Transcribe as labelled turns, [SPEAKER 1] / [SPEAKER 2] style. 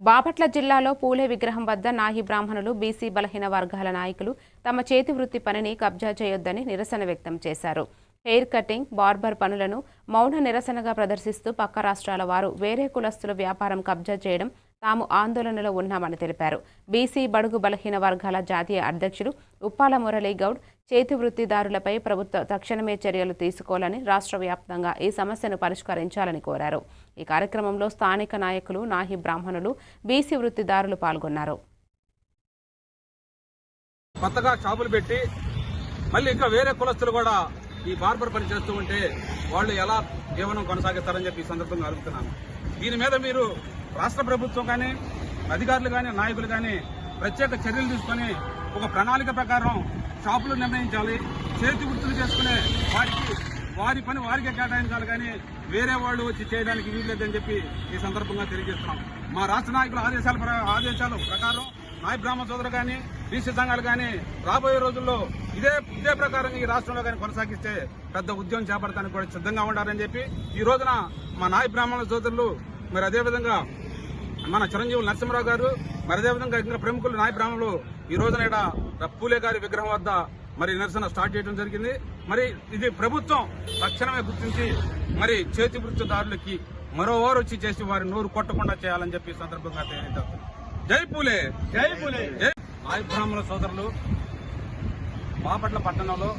[SPEAKER 1] బాపట్ల జిల్లాలో పూలే విగ్రహం వద్ద నాహి బ్రాహ్మణులు బీసీ బలహీన వర్గాల నాయకులు తమ చేతి వృత్తి పనిని కబ్జా చేయొద్దని నిరసన వ్యక్తం చేశారు. హెయిర్ కటింగ్ బార్బర్ పనులను మౌన నిరసనగా ప్రదర్శిస్తూ పక్క రాష్ట్రాల వారు వేరే కులస్తుల వ్యాపారం కబ్జా చేయడం తాము ఆందోళనలో ఉన్నామని తెలిపారు. బీసీ బడుగు బలహీన వర్గాల జాతీయ అధ్యక్షుడు ఉప్పాల మురళీగౌడ్ చేతి వృత్తిదారులపై ప్రభుత్వ తక్షణమే చర్యలు తీసుకోవాలని రాష్ట్ర వ్యాప్తంగా ఈ సమస్యను పరిష్కరించాలని కోరారు. ఈ కార్యక్రమంలో స్థానిక నాయకులు నాహి బ్రాహ్మణులు బీసీ వృత్తిదారులు పాల్గొన్నారు.
[SPEAKER 2] కొత్తగా షాపులు పెట్టి మళ్ళీ ఇంకా వేరే కులస్తులు కూడా ఈ బార్బర్ పని చేస్తూ ఉంటే వాళ్ళు ఎలా జీవనం కొనసాగిస్తారని చెప్పి ఈ సందర్భంగా అడుగుతున్నాను. దీని మీద మీరు రాష్ట్ర ప్రభుత్వం కానీ అధికారులు కానీ నాయకులు కానీ ప్రత్యేక చర్యలు తీసుకొని ఒక ప్రణాళిక ప్రకారం షాపులు నిర్ణయించాలి. చేతి వృత్తులు చేసుకునే వారికి వారి పని వారికే కేటాయించాలి కానీ వేరే వాళ్ళు వచ్చి చేయడానికి వీల్లేదని చెప్పి ఈ సందర్భంగా తెలియజేస్తున్నాం. మా రాష్ట్ర నాయకుల ఆదేశాల ఆదేశాల ప్రకారం నాయ బ్రాహ్మ సోదరు కానీ బీసీ సంఘాలు కానీ రాబోయే రోజుల్లో ఇదే ఇదే ప్రకారం ఈ రాష్ట్రంలో కానీ కొనసాగిస్తే పెద్ద ఉద్యమం చేపడటానికి కూడా సిద్ధంగా ఉండాలని చెప్పి ఈ రోజున మా నాయ బ్రాహ్మణ సోదరులు మరి అదేవిధంగా మన చిరంజీవి నరసింహరావు గారు మరి అదేవిధంగా ఇంకా ప్రముఖులు నాయ బ్రాహ్మణులు ఈ రోజున ఈడ పూలే గారి విగ్రహం వద్ద మరి నిరసన స్టార్ట్ చేయడం జరిగింది. మరి ఇది ప్రభుత్వం తక్షణమే గుర్తించి మరి చేతి వృత్తిదారులకి మరో వారు వచ్చి చేసి వారి నోరు కొట్టకుండా చేయాలని చెప్పి సందర్భంగా తెలియజేస్తాం జై పూలే!
[SPEAKER 3] జై పులే!
[SPEAKER 2] జై! నాయ బ్రాహ్మణ సోదరులు బాపట్ల పట్టణంలో